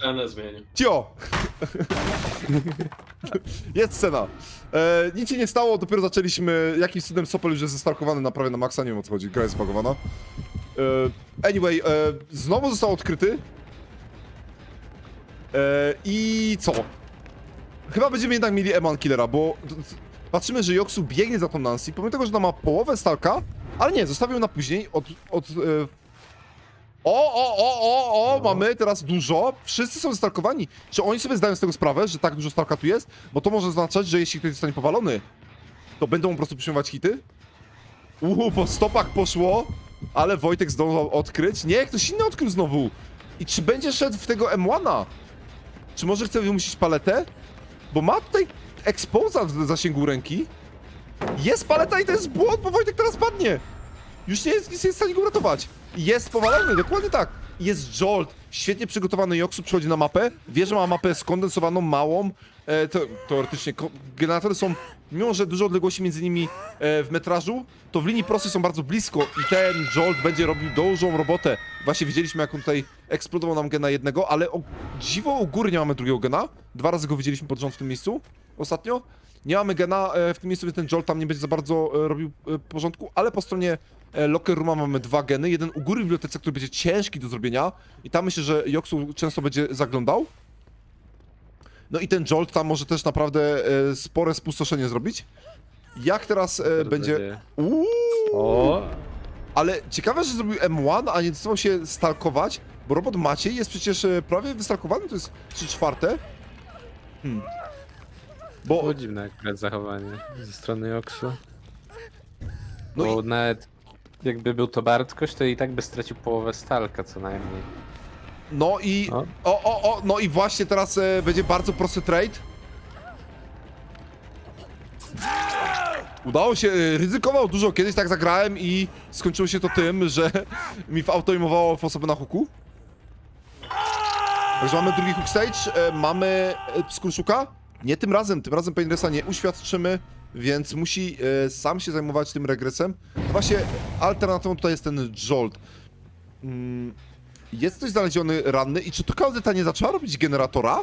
Cenę zmienił. Cio! Jest scena. E, nic się nie stało, dopiero zaczęliśmy. Jakimś cudem Sopel już jest zestarkowany na prawie na maksa, nie wiem o co chodzi, gra jest zbagowana. E, anyway, e, znowu został odkryty. E, I co? Chyba będziemy jednak mieli Eman Killera, bo patrzymy, że Joksu biegnie za tą Nancy, pomimo tego, że ona ma połowę Stalka, ale nie, zostawił na później od... od e, o, o, o, o, o, No. mamy teraz dużo. Wszyscy są zastalkowani. Czy oni sobie zdają z tego sprawę, że tak dużo Stalka tu jest? Bo to może oznaczać, że jeśli ktoś zostanie powalony, to będą po prostu przyjmować hity? Uuu, po stopach poszło, ale Wojtek zdążył odkryć. Nie, ktoś inny odkrył znowu. I czy będzie szedł w tego M1? Czy może chce wymusić paletę? Bo ma tutaj exposa w zasięgu ręki. Jest paleta i to jest błąd, bo Wojtek teraz padnie. Już nie jest, nie jest w stanie go uratować. Jest powalony, dokładnie tak. Jest Jolt, świetnie przygotowany Joksu przychodzi na mapę. Wie, że ma mapę skondensowaną, małą. E, to, teoretycznie generatory są, mimo że dużo odległości między nimi e, w metrażu, to w linii prostej są bardzo blisko i ten Jolt będzie robił dużą robotę. Właśnie widzieliśmy, jak on tutaj eksplodował nam gena jednego, ale o dziwo u góry nie mamy drugiego gena. Dwa razy go widzieliśmy pod rząd w tym miejscu ostatnio. Nie mamy gena e, w tym miejscu, więc ten Jolt tam nie będzie za bardzo e, robił e, porządku, ale po stronie Locker Rooma mamy dwa geny. Jeden u góry w bibliotece, który będzie ciężki do zrobienia i tam myślę, że Joksu często będzie zaglądał. No i ten Jolt tam może też naprawdę spore spustoszenie zrobić. Jak teraz będzie... Uuu, ale ciekawe, że zrobił M1, a nie decydował się stalkować, bo robot Maciej jest przecież prawie wystalkowany, to jest 3 czwarte. Hmm. Bo, Było dziwne akurat zachowanie ze strony Joksu. no Bo i, nawet jakby był to Bartkoś, to i tak by stracił połowę stalka co najmniej. no i, O. o, o, o, no i właśnie teraz e, będzie bardzo prosty trade. Udało się, e, ryzykował dużo, kiedyś tak zagrałem i skończyło się to tym, że mi w auto imowało w osobę na huku. Także mamy drugi hook stage, e, mamy e, Skurszuka. Nie tym razem, tym razem Painresa nie uświadczymy, więc musi e, sam się zajmować tym regresem. Właśnie alternatywą tutaj jest ten Jolt. Mm, jest ktoś znaleziony ranny i czy to kaudeta nie zaczęła robić generatora?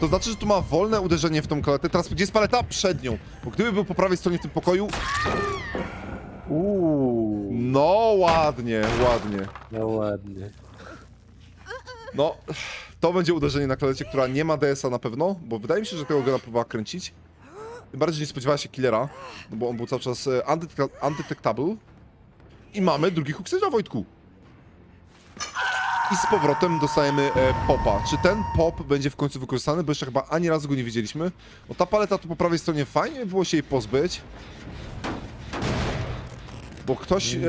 To znaczy, że tu ma wolne uderzenie w tą kaletę. Teraz gdzie jest paleta? Przed nią. Bo gdyby był po prawej stronie w tym pokoju... Uuu. No ładnie, ładnie. No ładnie. No, to będzie uderzenie na klalecie, która nie ma DS-a na pewno, bo wydaje mi się, że tego gena próbowała kręcić. Tym bardziej, nie spodziewała się killera, no bo on był cały czas e, undetecta- undetectable. I mamy drugi stage'a, Wojtku. I z powrotem dostajemy e, popa. Czy ten pop będzie w końcu wykorzystany? Bo jeszcze chyba ani razu go nie widzieliśmy. Bo ta paleta tu po prawej stronie fajnie by było się jej pozbyć. Bo ktoś e,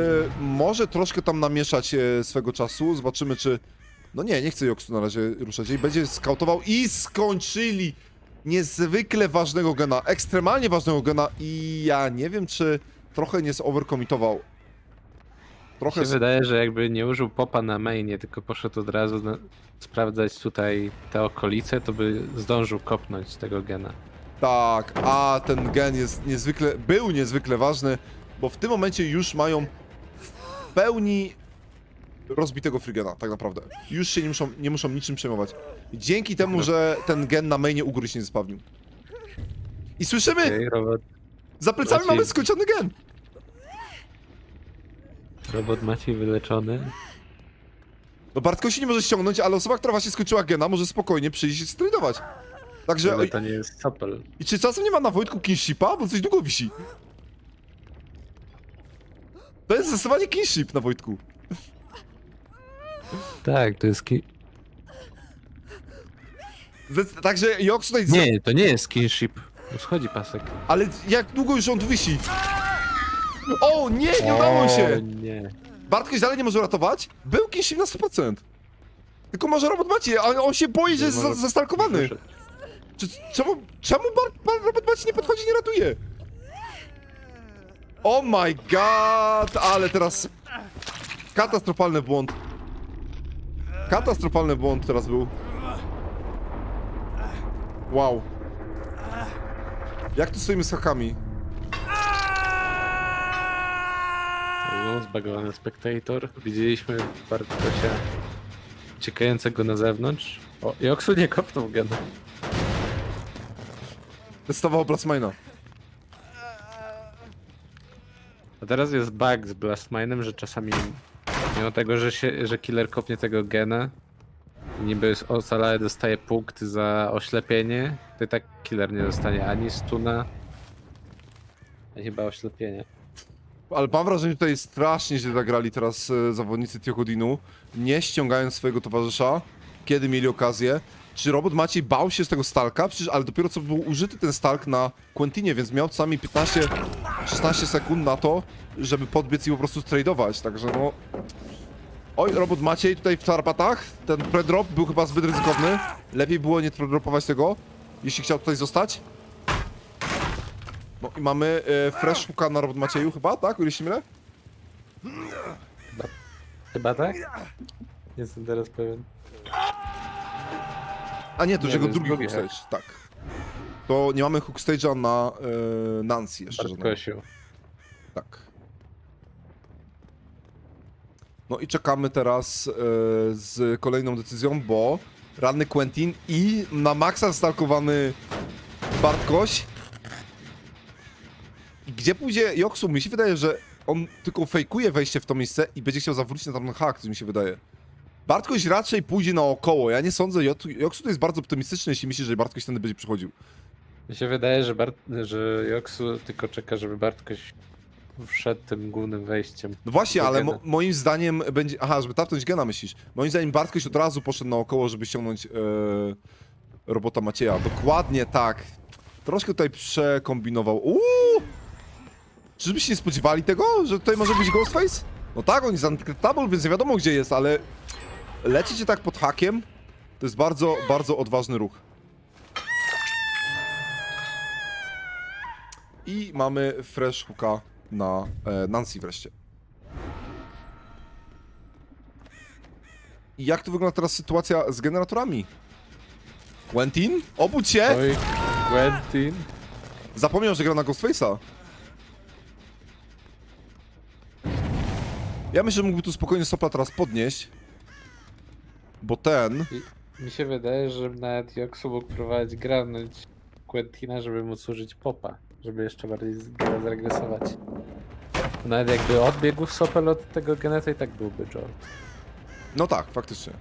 może troszkę tam namieszać e, swego czasu. Zobaczymy, czy no nie, nie chcę Joksu na razie ruszać. I będzie skautował i skończyli niezwykle ważnego gena, ekstremalnie ważnego gena i ja nie wiem, czy trochę nie zovercommitował. Trochę... Mi się wydaje, że jakby nie użył popa na mainie, tylko poszedł od razu na... sprawdzać tutaj te okolice, to by zdążył kopnąć tego gena. Tak, a ten gen jest niezwykle, był niezwykle ważny, bo w tym momencie już mają w pełni rozbitego frigena, tak naprawdę. Już się nie muszą, nie muszą niczym przejmować. Dzięki temu, że ten gen na mainie u góry się nie spawnił. I słyszymy! Robot, Za plecami mamy skończony gen! robot Maciej wyleczony. No Bartko się nie może ściągnąć, ale osoba, która właśnie skończyła gena, może spokojnie przyjść i się stradować. Także... Ale to nie jest Sopel. I czy czasem nie ma na Wojtku kinshipa? Bo coś długo wisi. To jest zdecydowanie kinship na Wojtku. Tak, to jest ki... Zdec- Także Joks tutaj... Nie, to nie jest kinship. Już Schodzi pasek. Ale jak długo już on tu wisi? O nie, nie udało O, się! nie. Bartkoś dalej nie może uratować? Był kinship na 100%. Tylko może robot macie, a on się boi, że jest za- Może- zastalkowany. Wyszedł. Czy, czemu, czemu Bart, Bart, robot macie nie podchodzi, nie ratuje? Oh my god, ale teraz... Katastrofalny błąd. Katastrofalny błąd teraz był. Wow. Jak tu stoimy z hakami? To był zbagowany spektator. Widzieliśmy Bartkosia uciekającego na zewnątrz. O, Joksu nie kopnął gena. Testował Blastmaina. A teraz jest bug z Blastminem, że czasami mimo tego, że, się, że killer kopnie tego gena niby ocalały dostaje punkt za oślepienie, to i tak killer nie dostanie ani stuna, ani chyba oślepienie. Ale mam wrażenie, że tutaj strasznie źle zagrali teraz e, zawodnicy Tiochodinu, nie ściągając swojego towarzysza, kiedy mieli okazję. Czy robot Maciej bał się z tego Stalka? Przecież, ale dopiero co był użyty ten Stalk na Quentinie, więc miał najmniej 15-16 sekund na to, żeby podbiec i po prostu tradeować, także no... Oj, robot Maciej tutaj w tarapatach. Ten predrop był chyba zbyt ryzykowny. Lepiej było nie predropować tego, jeśli chciał tutaj zostać. No i mamy e, fresh hooka na robot Macieju chyba, tak? Się mylę? Chyba tak? Nie jestem teraz pewien. A nie, to już jego jest drugi drugi hook stage, tak. To nie mamy hook stage'a na e, Nancy jeszcze. żadnego. Bartkosiu. Tak. No i czekamy teraz e, z kolejną decyzją, bo ranny Quentin i na maksa stalkowany Bartkoś. Gdzie pójdzie Joksu? Mi się wydaje, że on tylko fejkuje wejście w to miejsce i będzie chciał zawrócić na tamten hak, mi się wydaje. Bartkoś raczej pójdzie naokoło. Ja nie sądzę, Joksu to jest bardzo optymistyczny, jeśli myśli, że Bartkoś tędy będzie przychodził. Mi się wydaje, że, Bart, że Joksu tylko czeka, żeby Bartkoś wszedł tym głównym wejściem. No właśnie, Do ale gena. mo moim zdaniem będzie. Aha, żeby tapnąć gena myślisz. Moim zdaniem Bartkoś od razu poszedł naokoło, żeby ściągnąć e, robota Macieja. Dokładnie tak. Troszkę tutaj przekombinował. Uuu! Czyżby się nie spodziewali tego, że tutaj może być Ghostface? No tak, on jest uncryptable, więc nie wiadomo gdzie jest, ale lecicie tak pod hakiem, to jest bardzo, bardzo odważny ruch. I mamy fresh hooka na e, Nancy wreszcie. I jak tu wygląda teraz sytuacja z generatorami? Quentin? Obudź się! Oj, Quentin. Zapomniał, że gra na Ghostface'a. Ja myślę, że mógłby tu spokojnie Sopla teraz podnieść. Bo ten... I mi się wydaje, że nawet Joksu mógł próbować granąć Quentina, żeby móc użyć popa, żeby jeszcze bardziej z- zregresować. Nawet jakby odbiegł Sopel od tego gena, to i tak byłby Joel. No tak, faktycznie.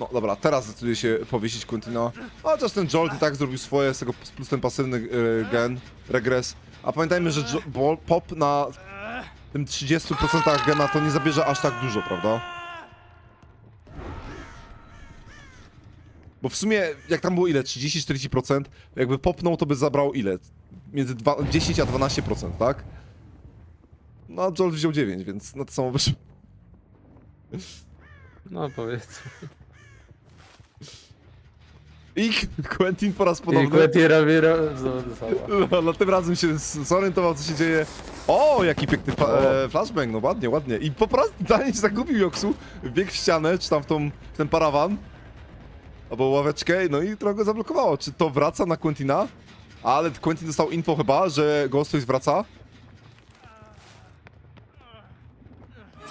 No dobra, teraz zdecyduje się powiesić Quentina. Chociaż ten Jolt i tak zrobił swoje, z tego plus ten pasywny e, gen, regres. A pamiętajmy, że pop na tym 30% gena to nie zabierze aż tak dużo, prawda? Bo w sumie, jak tam było ile? 30-40%? Jakby popnął, to by zabrał ile? Między dwa, 10 a 12%, tak? No, a Jolt wziął 9, więc na to samo wyszło. No powiedzmy. I Quentin po raz I ponowny. Quentin robi ro... znowu to samo. No, no tym razem się zorientował, co się dzieje. O, jaki piękny fa- e, flashbang, no ładnie, ładnie. I po raz totalnie się zagubił Joksu, biegł w ścianę, czy tam w, tą, w ten parawan, albo ławeczkę, no i trochę go zablokowało. Czy to wraca na Quentina? Ale Quentin dostał info chyba, że Ghostface wraca.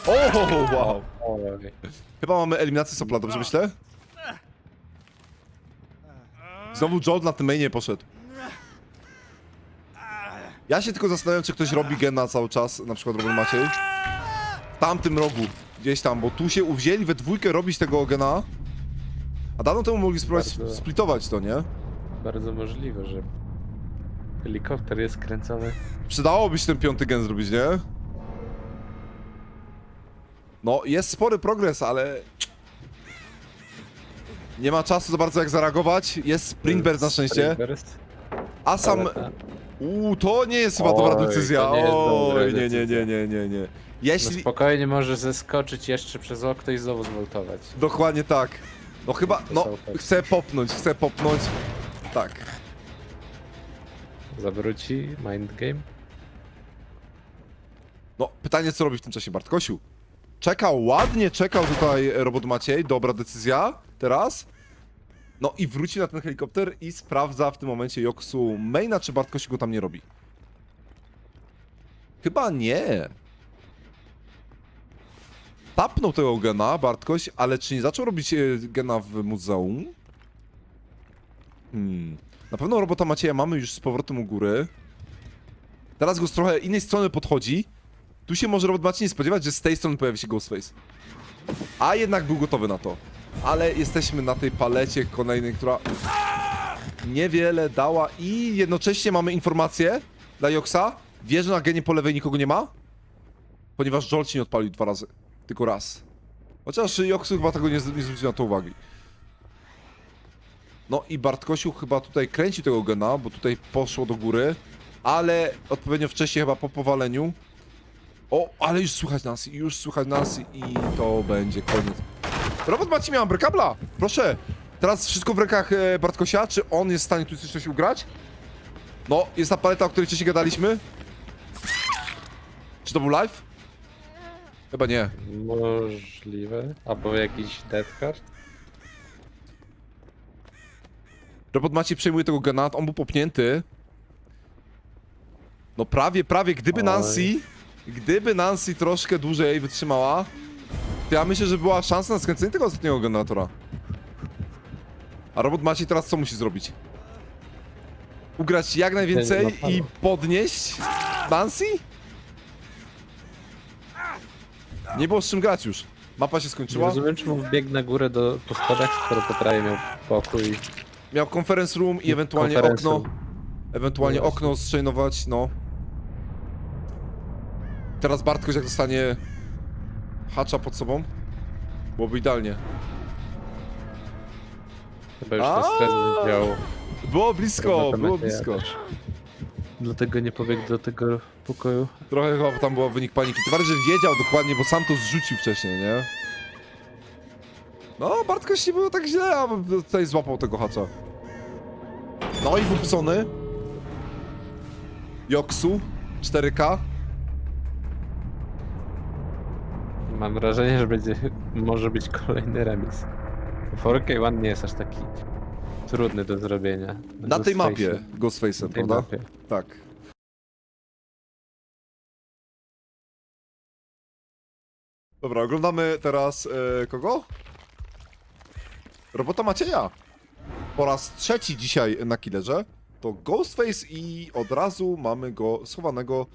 O, wow. Chyba mamy eliminację Sopla, dobrze myślę? Znowu Joel na tym mainie poszedł. Ja się tylko zastanawiam, czy ktoś robi gena cały czas, na przykład Robert Maciej. W tamtym rogu, gdzieś tam, bo tu się uwzięli we dwójkę robić tego gena. A dawno temu mogli spróbować Bardzo. splitować to, nie? Bardzo możliwe, że helikopter jest kręcony. Przydałoby się ten piąty gen zrobić, nie? No, jest spory progres, ale... Nie ma czasu za bardzo jak zareagować. Jest sprint burst na szczęście. Springburst. A sam... Ale ta- Uuu, to nie jest chyba dobra Oj, decyzja. to nie jest dobra Oj, nie, nie, decyzja. nie, nie, nie, nie. No Jeśli... spokojnie może zeskoczyć jeszcze przez okno i znowu zwoltować. Dokładnie tak. No chyba, no, chcę popnąć, chcę popnąć. Tak. Zawróci mind game. No, pytanie co robi w tym czasie Bartkosiu? Czekał, ładnie czekał tutaj robot Maciej, dobra decyzja, teraz. No i wróci na ten helikopter i sprawdza w tym momencie Joksu maina, czy Bartkosiu go tam nie robi. Chyba nie. Tapnął tego gena, Bartkoś, ale czy nie zaczął robić e, gena w muzeum? Hmm. Na pewno robota Macieja mamy już z powrotem u góry. Teraz go z trochę innej strony podchodzi. Tu się może robot Maciej nie spodziewać, że z tej strony pojawi się Ghostface. A jednak był gotowy na to. Ale jesteśmy na tej palecie kolejnej, która niewiele dała i jednocześnie mamy informację dla Joksa. Wie, że na genie po lewej nikogo nie ma? Ponieważ Joel ci nie odpalił dwa razy. Tylko raz. Chociaż Joksu chyba tego nie, nie zwrócił na to uwagi. No i Bartkosiu chyba tutaj kręci tego gena, bo tutaj poszło do góry. Ale odpowiednio wcześniej chyba po powaleniu. O, ale już słychać nas, już słychać nas i to będzie koniec. Robot Maci miał kabla. Proszę. Teraz wszystko w rękach e, Bartkosia. Czy on jest w stanie tu coś ugrać? No, jest ta paleta, o której wcześniej gadaliśmy. Czy to był live? Chyba nie. Możliwe. Albo jakiś dead card. Robot Maciej przejmuje tego granat, on był popnięty. No prawie, prawie, gdyby Oj. Nancy, gdyby Nancy troszkę dłużej wytrzymała, to ja myślę, że była szansa na skręcenie tego ostatniego generatora. A robot Maciej teraz co musi zrobić? Ugrać jak najwięcej i podnieść Nancy? Nie było z czym grać już. Mapa się Nie skończyła. rozumiem, czemu wbiegł na górę do, po schodach, skoro po prawie miał pokój. Miał conference room i ewentualnie Conference okno. room. Ewentualnie No okno strzejnować, no. Teraz Bartkoś jak dostanie hacza pod sobą, byłoby idealnie. Chyba już ten stres wziął. Było blisko, było blisko. Dlatego nie pobiegł do tego pokoju. Trochę chyba tam był wynik paniki. Bardziej, że wiedział dokładnie, bo sam to zrzucił wcześniej, nie? No, Bartkoś nie było tak źle, a tutaj złapał tego hacza. No i Bubsony. Joksu. 4K. Mam wrażenie, że będzie, może być kolejny remis. 4K1 nie jest aż taki trudny do zrobienia. Na tej mapie Ghostface'em, tej prawda? mapie. Tak. Dobra, oglądamy teraz e, kogo? Robota Macieja. Po raz trzeci dzisiaj na killerze. To Ghostface i od razu mamy go schowanego.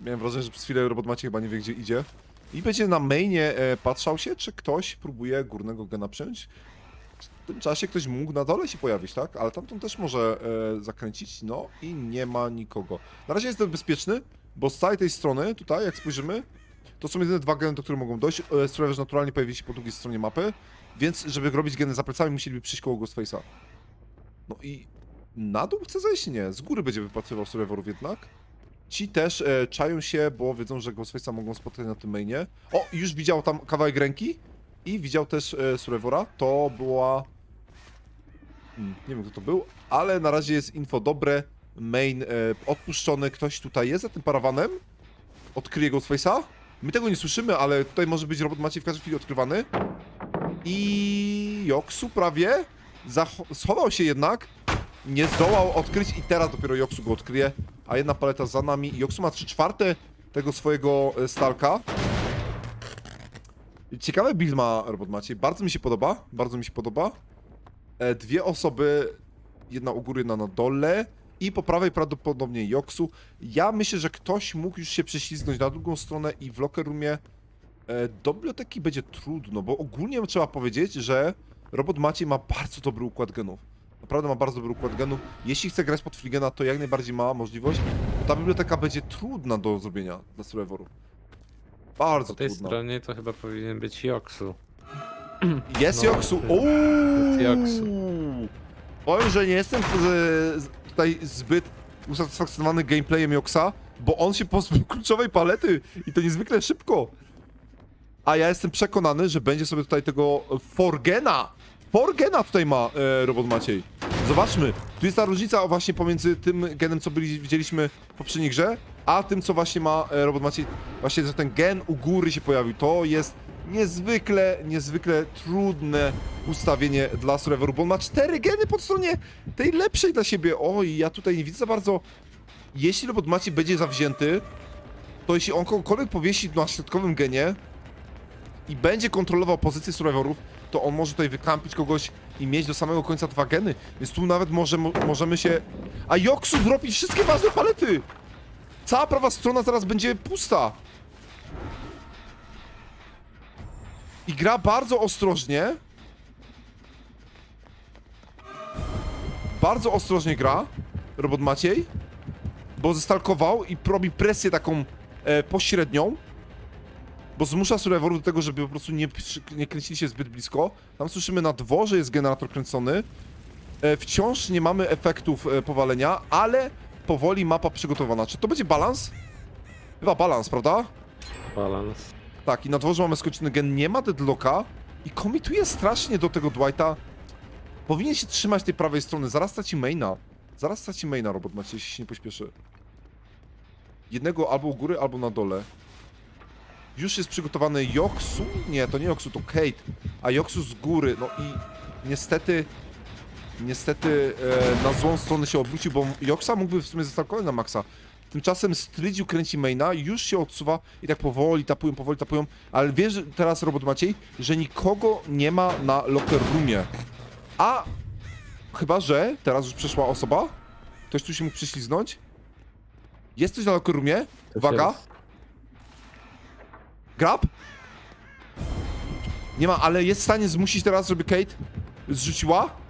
Miałem wrażenie, że przez chwilę robot Maciej chyba nie wie gdzie idzie. I będzie na mainie e, patrzał się, czy ktoś próbuje górnego gena przejąć. W tym czasie ktoś mógł na dole się pojawić, tak? Ale tamtą też może e, zakręcić, no i nie ma nikogo. Na razie jestem bezpieczny, bo z całej tej strony, tutaj, jak spojrzymy, to są jedyne dwa geny, do których mogą dojść. E, Survivors naturalnie pojawili się po drugiej stronie mapy, więc żeby robić geny za plecami, musieliby przyjść koło Ghostface'a. No i na dół chce zejść? Nie, z góry będzie wypatrywał Survivorów jednak. Ci też e, czają się, bo wiedzą, że Ghostface'a mogą spotkać na tym mainie. O, już widział tam kawałek ręki i widział też e, Survivora. To była... Hmm, nie wiem kto to był, ale na razie jest info dobre. Main e, odpuszczony, ktoś tutaj jest za tym parawanem. Odkryje Ghostface'a. My tego nie słyszymy, ale tutaj może być robot Maciej w każdej chwili odkrywany. I Joksu prawie schował się jednak. Nie zdołał odkryć i teraz dopiero Joksu go odkryje. A jedna paleta za nami. Joksu ma 3 czwarte tego swojego e, stalka. Ciekawy build ma robot Maciej. Bardzo mi się podoba. Bardzo mi się podoba. E, dwie osoby. Jedna u góry, jedna na dole. I po prawej prawdopodobnie Joksu. Ja myślę, że ktoś mógł już się prześlizgnąć na drugą stronę i w locker roomie e, do biblioteki będzie trudno, bo ogólnie trzeba powiedzieć, że robot Maciej ma bardzo dobry układ genów. Naprawdę ma bardzo dobry układ genów. Jeśli chce grać pod Fligena, to jak najbardziej ma możliwość, ta biblioteka będzie trudna do zrobienia dla survivorów. Bardzo Po tej trudna. stronie to chyba powinien być Joksu. Jest No, Joksu. jest Uuu. Joksu. Powiem, że nie jestem z, z, tutaj zbyt usatysfakcjonowany gameplayem Joksa, bo on się pozbył kluczowej palety i to niezwykle szybko. A ja jestem przekonany, że będzie sobie tutaj tego Forgena. Forgena tutaj ma e, robot Maciej. Zobaczmy, tu jest ta różnica właśnie pomiędzy tym genem, co byli, widzieliśmy w poprzedniej grze, a tym, co właśnie ma e, robot Maciej. Właśnie, ten gen u góry się pojawił. To jest niezwykle, niezwykle trudne ustawienie dla Survivoru, bo on ma cztery geny po stronie tej lepszej dla siebie. Oj, ja tutaj nie widzę za bardzo. Jeśli robot Maciej będzie zawzięty, to jeśli on kogokolwiek powiesi na środkowym genie i będzie kontrolował pozycję survivorów, to on może tutaj wykampić kogoś i mieć do samego końca dwa geny. Więc tu nawet może, możemy się... A Joksu dropi wszystkie ważne palety! Cała prawa strona zaraz będzie pusta. I gra bardzo ostrożnie. Bardzo ostrożnie gra. Robot Maciej. Bo zestalkował i robi presję taką e, pośrednią. Bo zmusza survivorów do tego, żeby po prostu nie, nie kręcili się zbyt blisko. Tam słyszymy na dworze jest generator kręcony. E, wciąż nie mamy efektów e, powalenia, ale powoli mapa przygotowana. Czy to będzie balans? Chyba balans, prawda? Balans. Tak, i na dworze mamy skończony gen, nie ma deadlocka i komituje strasznie do tego Dwighta. Powinien się trzymać tej prawej strony, zaraz straci maina. Zaraz straci maina robot macie, jeśli się nie pośpieszy. Jednego albo u góry, albo na dole. Już jest przygotowany Joksu? Nie, to nie Joksu, to Kate. A Joksu z góry, no i niestety... Niestety e, na złą stronę się obrócił, bo Joksa mógłby w sumie zostać na maksa. Tymczasem Strydziu kręci maina, już się odsuwa i tak powoli tapują, powoli tapują, ale wiesz teraz, robot Maciej, że nikogo nie ma na locker roomie. A chyba, że teraz już przyszła osoba, ktoś tu się mógł przyśliznąć. Jest ktoś na locker roomie? Uwaga. Grab? Nie ma, ale jest w stanie zmusić teraz, żeby Kate zrzuciła?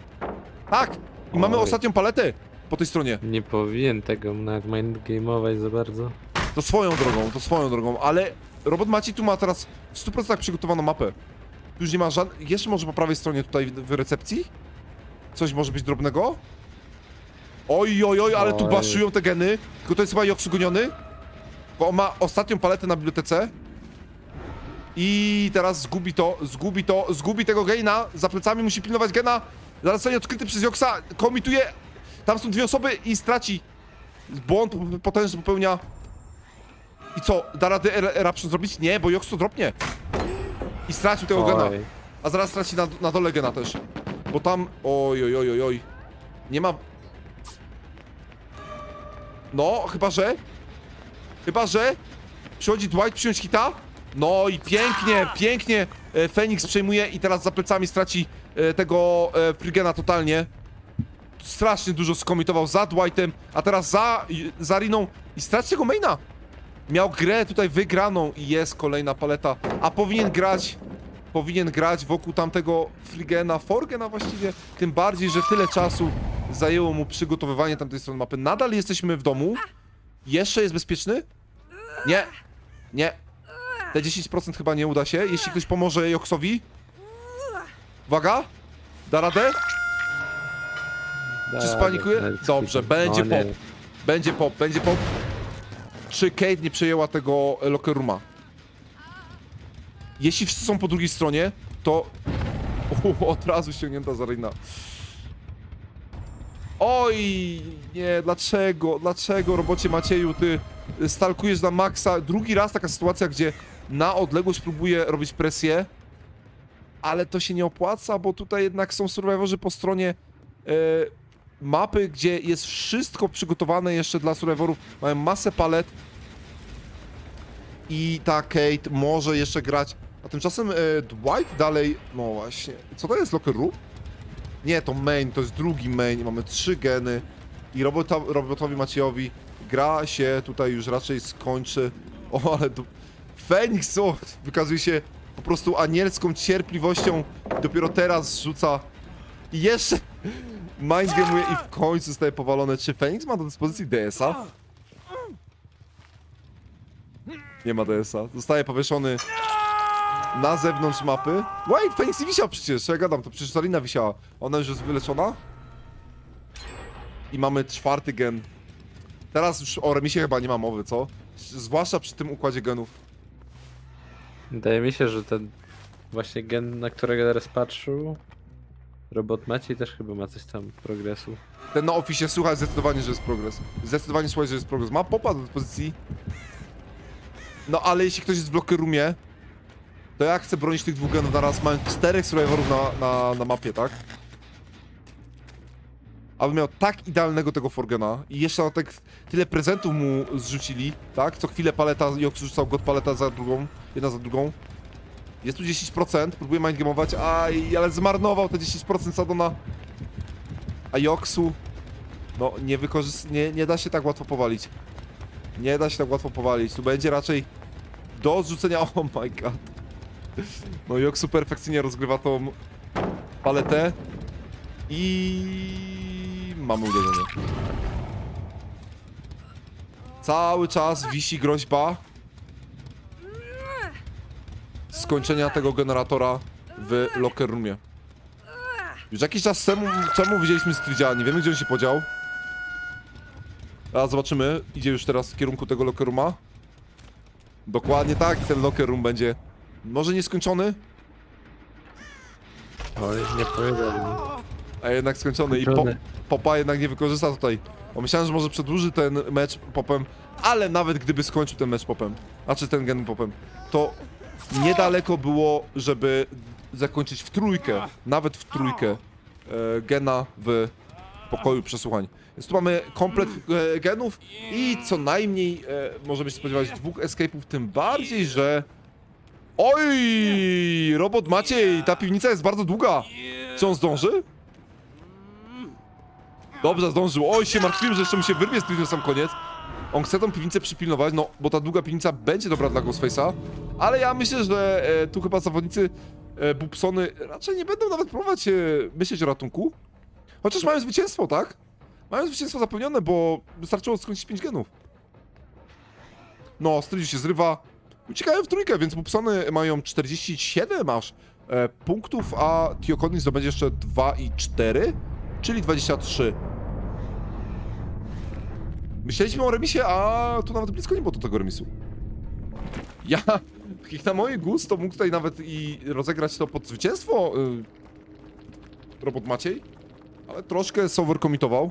Tak! I mamy Oj. ostatnią paletę po tej stronie. Nie powinien tego nawet mindgame'ować za bardzo. To swoją drogą, to swoją drogą, ale robot Maciej tu ma teraz w 100% przygotowaną mapę. Tu już nie ma żadnych... Jeszcze może po prawej stronie tutaj w, w recepcji? Coś może być drobnego? Oj, oj, oj, ale tu Oj. baszują te geny. Tylko to jest chyba Joksu goniony. Bo on ma ostatnią paletę na bibliotece. I teraz zgubi to, zgubi to, zgubi tego gena. Za plecami musi pilnować gena. Zaraz zostanie odkryty przez Joksa. Komituje. Tam są dwie osoby i straci. Błąd potężny popełnia. I co, da radę er- eruption zrobić? Nie, bo Joksu dropnie. I stracił tego gena. A zaraz straci na, na dole gena też. Bo tam... Oj, oj, oj, oj, oj. Nie ma... No, chyba że... Chyba że... Przychodzi Dwight przyjąć hita. No i pięknie, pięknie e, Fenix przejmuje i teraz za plecami straci e, tego e, Frigena totalnie. Strasznie dużo skomitował za Dwightem, a teraz za, za Riną i straci tego maina. Miał grę tutaj wygraną i jest kolejna paleta, a powinien grać powinien grać wokół tamtego Frigena, Forgena właściwie, tym bardziej, że tyle czasu zajęło mu przygotowywanie tamtej strony mapy. Nadal jesteśmy w domu. Jeszcze jest bezpieczny? Nie. Nie. Te 10% chyba nie uda się. Jeśli ktoś pomoże Joksowi. Uwaga. Da radę? Czy spanikuje? Dobrze, będzie No nie. pop. Będzie pop, będzie pop. Czy Kate nie przejęła tego locker rooma? Jeśli wszyscy są po drugiej stronie, to... U, od razu ściągnięta Zarina. Oj, nie, dlaczego, dlaczego, robocie Macieju, ty stalkujesz na maksa? Drugi raz taka sytuacja, gdzie na odległość próbuje robić presję, ale to się nie opłaca, bo tutaj jednak są survivorzy po stronie e, mapy, gdzie jest wszystko przygotowane jeszcze dla survivorów, mają masę palet. I ta Kate może jeszcze grać, a tymczasem e, Dwight dalej, no właśnie, co to jest locker room? Nie, to main, to jest drugi main, mamy trzy geny. I robota, robotowi Maciejowi gra się tutaj już raczej skończy. O, ale Feniks o, wykazuje się po prostu anielską cierpliwością. Dopiero teraz rzuca i jeszcze mindgamuje i w końcu zostaje powalony. Czy Feniks ma do dyspozycji DS-a? Nie ma DS-a. Zostaje powieszony na zewnątrz mapy. Wait, Feniks nie wisiał przecież, ja gadam, to przecież Zarina wisiała. Ona już jest wyleczona? I mamy czwarty gen. Teraz już o remisie chyba nie ma mowy, co? Zwłaszcza przy tym układzie genów. Wydaje mi się, że ten właśnie gen, na którego teraz patrzył, robot Maciej też chyba ma coś tam progresu. Ten na oficie słucha zdecydowanie, że jest progres. Zdecydowanie słuchaj, że jest progres. Ma popa do dyspozycji. No ale jeśli ktoś jest w locker roomie, to ja chcę bronić tych dwóch genów naraz. Mam czterech survivorów na, na, na mapie, tak? Aby miał tak idealnego tego Forgena i jeszcze na tak tyle prezentów mu zrzucili, tak? Co chwilę paleta, Joks rzucał god paleta za drugą, jedna za drugą. Jest tu 10%, próbuję mindgame'ować, aj, ale zmarnował te 10% Sadona. A Joksu, no nie wykorzyst... Nie, nie da się tak łatwo powalić. Nie da się tak łatwo powalić, tu będzie raczej do odrzucenia, oh my god. No Joksu perfekcyjnie rozgrywa tą paletę i mamy uderzenie. Cały czas wisi groźba skończenia tego generatora w locker roomie. Już jakiś czas temu, widzieliśmy Strydzia, nie wiemy gdzie on się podział. A zobaczymy, idzie już teraz w kierunku tego locker rooma. Dokładnie tak, ten locker room będzie może nieskończony, Oj, nie powiedział mi. A jednak skończony i Skończony. Popa jednak nie wykorzysta tutaj. Bo myślałem, że może przedłuży ten mecz popem, ale nawet gdyby skończył ten mecz popem, znaczy ten gen popem, to niedaleko było, żeby zakończyć w trójkę, nawet w trójkę e, gena w pokoju przesłuchań. Więc tu mamy komplet e, genów i co najmniej e, możemy się spodziewać dwóch escape'ów, tym bardziej, że... Oj, robot Maciej, ta piwnica jest bardzo długa. Czy on zdąży? Dobrze, zdążył. Oj, się martwiłem, że jeszcze mu się wyrwie z tym na sam koniec. On chce tą piwnicę przypilnować, no, bo ta długa piwnica będzie dobra dla Ghostface'a, ale ja myślę, że e, tu chyba zawodnicy e, Bubsony raczej nie będą nawet próbować e, myśleć o ratunku. Chociaż mają zwycięstwo, tak? Mają zwycięstwo zapewnione, bo wystarczyło skończyć 5 genów. No, Strydziu się zrywa. Uciekają w trójkę, więc Bubsony mają 47 aż e, punktów, a Tiokoni zdobędzie jeszcze 2 i 4, czyli 23. Myśleliśmy o remisie, a tu nawet blisko nie było do tego remisu. Ja, jak na moje gust, to mógł tutaj nawet i rozegrać to pod zwycięstwo y, robot Maciej, ale troszkę soverkomitował.